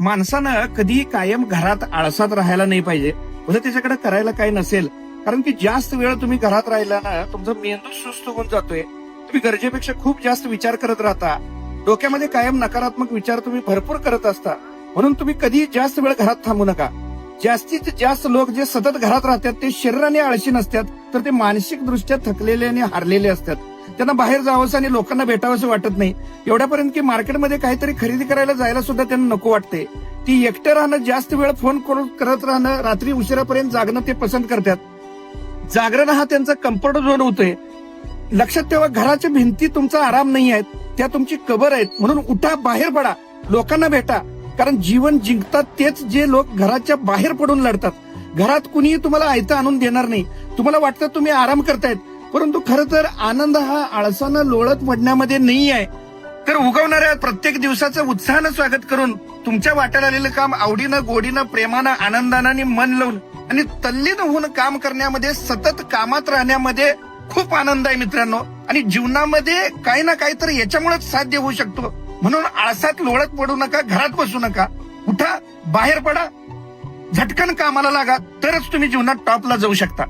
माणसानं कधीही कायम घरात आळसात राहायला नाही पाहिजे. म्हणजे त्याच्याकडे करायला काही नसेल. कारण की जास्त वेळ तुम्ही घरात राहिला ना तुमचा मेंदू सुस्त होऊन जातोय. तुम्ही गरजेपेक्षा खूप जास्त विचार करत राहता. डोक्यामध्ये कायम नकारात्मक विचार तुम्ही भरपूर करत असता. म्हणून तुम्ही कधी जास्त वेळ घरात थांबू नका. जास्तीत जास्त लोक जे सतत घरात राहतात ते शरीराने आळशी नसतात तर ते मानसिक दृष्ट्या थकलेले आणि हारलेले असतात. त्यांना बाहेर जावंसं आणि लोकांना भेटावंसं वाटत नाही. एवढ्यापर्यंत की मार्केटमध्ये काहीतरी खरेदी करायला जायला सुद्धा त्यांना नको वाटते ती एकटं राहणं जास्त वेळ फोन करून करत राहणं रात्री उशिरापर्यंत जागणं ते पसंत करतात. जागरण हा त्यांचा कम्फर्ट झोन होतोय. लक्षात ठेवा घराच्या भिंती तुमचा आराम नाही आहेत त्या तुमची कबर आहेत. म्हणून उठा बाहेर पडा लोकांना भेटा. कारण जीवन जिंकतात तेच जे लोक घराच्या बाहेर पडून लढतात. घरात कुणीही तुम्हाला आयता आणून देणार नाही. तुम्हाला वाटतं तुम्ही आराम करतायत परंतु खर तर आनंद हा आळसानं लोळत पडण्यामध्ये नाही आहे. तर उगवणाऱ्या प्रत्येक दिवसाचं उत्साहानं स्वागत करून तुमच्या वाट्याला आलेलं काम आवडीनं गोडीनं प्रेमानं आनंदानं आणि मन लावून आणि तल्लीन होऊन काम करण्यामध्ये सतत कामात राहण्यामध्ये खूप आनंद आहे मित्रांनो. आणि जीवनामध्ये काही ना काही तर याच्यामुळेच साध्य होऊ शकतो. म्हणून आळसात लोळत पडू नका घरात बसू नका. उठा बाहेर पडा. झटकन कामाला लागा तरच तुम्ही जीवनात टॉपला जाऊ शकता.